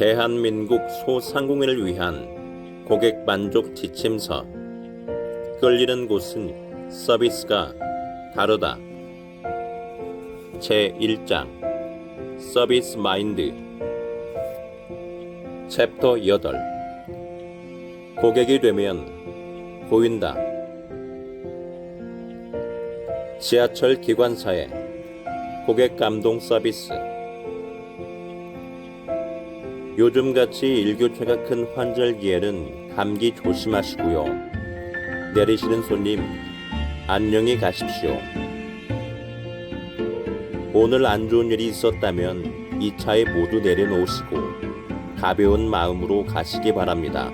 대한민국 소상공인을 위한 고객 만족 지침서 끌리는 곳은 서비스가 다르다. 제1장 서비스 마인드 챕터 8 고객이 되면 보인다. 지하철 기관사의 고객 감동 서비스 요즘같이 일교차가 큰 환절기에는 감기 조심하시고요. 내리시는 손님 안녕히 가십시오. 오늘 안 좋은 일이 있었다면 이 차에 모두 내려놓으시고 가벼운 마음으로 가시기 바랍니다.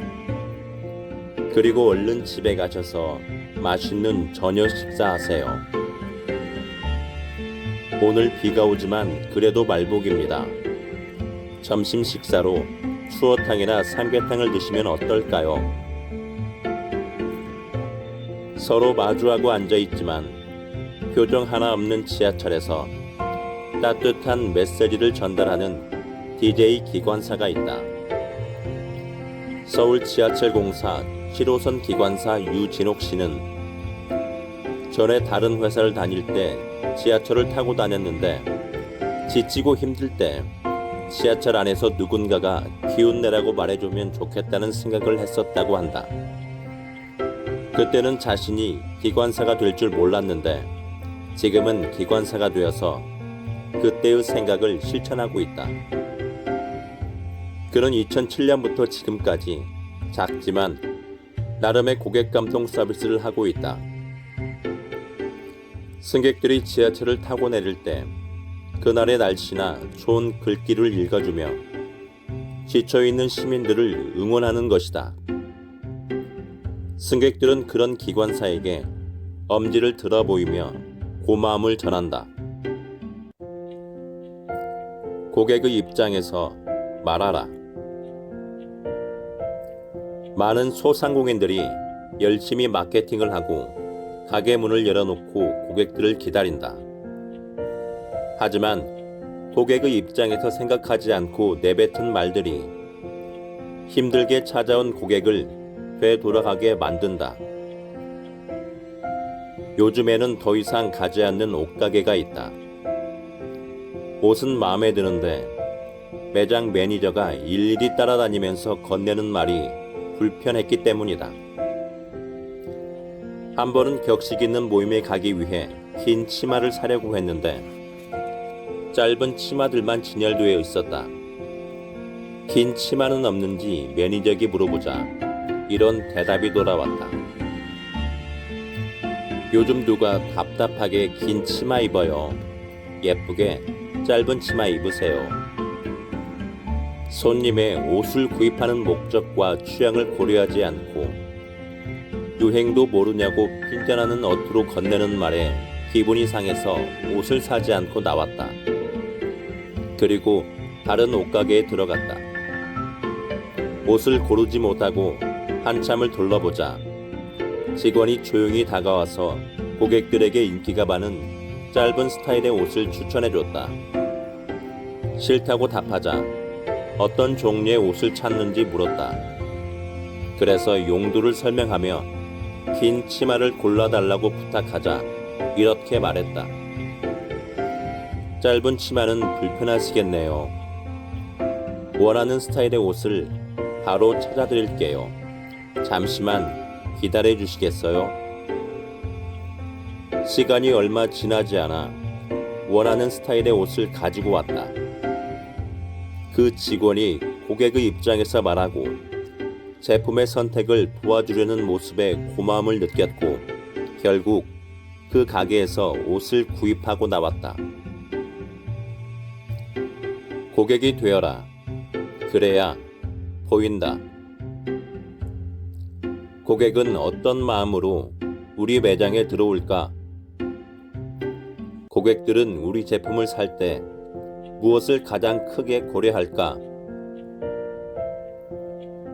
그리고 얼른 집에 가셔서 맛있는 저녁 식사하세요. 오늘 비가 오지만 그래도 말복입니다. 점심 식사로 추어탕이나 삼계탕을 드시면 어떨까요? 서로 마주하고 앉아 있지만 표정 하나 없는 지하철에서 따뜻한 메시지를 전달하는 DJ 기관사가 있다. 서울 지하철 공사 7호선 기관사 유진옥 씨는 전에 다른 회사를 다닐 때 지하철을 타고 다녔는데 지치고 힘들 때 지하철 안에서 누군가가 기운 내라고 말해주면 좋겠다는 생각을 했었다고 한다. 그때는 자신이 기관사가 될 줄 몰랐는데 지금은 기관사가 되어서 그때의 생각을 실천하고 있다. 그는 2007년부터 지금까지 작지만 나름의 고객 감동 서비스를 하고 있다. 승객들이 지하철을 타고 내릴 때 그날의 날씨나 좋은 글귀를 읽어주며 지쳐있는 시민들을 응원하는 것이다. 승객들은 그런 기관사에게 엄지를 들어 보이며 고마움을 전한다. 고객의 입장에서 말하라. 많은 소상공인들이 열심히 마케팅을 하고 가게 문을 열어놓고 고객들을 기다린다. 하지만 고객의 입장에서 생각하지 않고 내뱉은 말들이 힘들게 찾아온 고객을 되돌아가게 만든다. 요즘에는 더 이상 가지 않는 옷가게가 있다. 옷은 마음에 드는데 매장 매니저가 일일이 따라다니면서 건네는 말이 불편했기 때문이다. 한 번은 격식 있는 모임에 가기 위해 흰 치마를 사려고 했는데 짧은 치마들만 진열되어 있었다. 긴 치마는 없는지 매니저에게 물어보자 이런 대답이 돌아왔다. 요즘 누가 답답하게 긴 치마 입어요. 예쁘게 짧은 치마 입으세요. 손님의 옷을 구입하는 목적과 취향을 고려하지 않고 유행도 모르냐고 핀잔하는 어투로 건네는 말에 기분이 상해서 옷을 사지 않고 나왔다. 그리고 다른 옷가게에 들어갔다. 옷을 고르지 못하고 한참을 둘러보자 직원이 조용히 다가와서 고객들에게 인기가 많은 짧은 스타일의 옷을 추천해줬다. 싫다고 답하자 어떤 종류의 옷을 찾는지 물었다. 그래서 용도를 설명하며 긴 치마를 골라달라고 부탁하자 이렇게 말했다. 짧은 치마는 불편하시겠네요. 원하는 스타일의 옷을 바로 찾아드릴게요. 잠시만 기다려 주시겠어요? 시간이 얼마 지나지 않아 원하는 스타일의 옷을 가지고 왔다. 그 직원이 고객의 입장에서 말하고 제품의 선택을 도와주려는 모습에 고마움을 느꼈고 결국 그 가게에서 옷을 구입하고 나왔다. 고객이 되어라. 그래야 보인다. 고객은 어떤 마음으로 우리 매장에 들어올까? 고객들은 우리 제품을 살 때 무엇을 가장 크게 고려할까?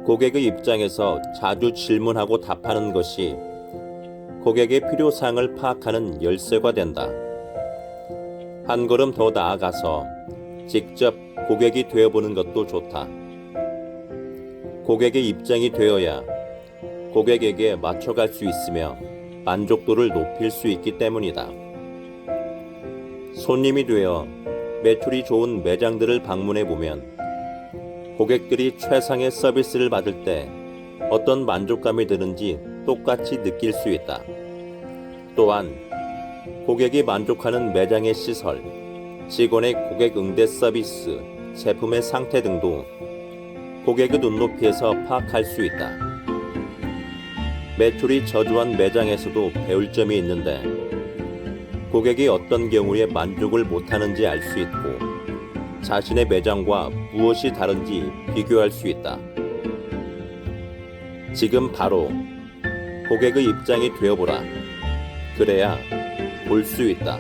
고객의 입장에서 자주 질문하고 답하는 것이 고객의 필요사항을 파악하는 열쇠가 된다. 한 걸음 더 나아가서 직접 고객이 되어보는 것도 좋다. 고객의 입장이 되어야 고객에게 맞춰갈 수 있으며 만족도를 높일 수 있기 때문이다. 손님이 되어 매출이 좋은 매장들을 방문해 보면 고객들이 최상의 서비스를 받을 때 어떤 만족감이 드는지 똑같이 느낄 수 있다. 또한 고객이 만족하는 매장의 시설, 직원의 고객 응대 서비스, 제품의 상태 등도 고객의 눈높이에서 파악할 수 있다. 매출이 저조한 매장에서도 배울 점이 있는데 고객이 어떤 경우에 만족을 못하는지 알 수 있고 자신의 매장과 무엇이 다른지 비교할 수 있다. 지금 바로 고객의 입장이 되어보라. 그래야 볼 수 있다.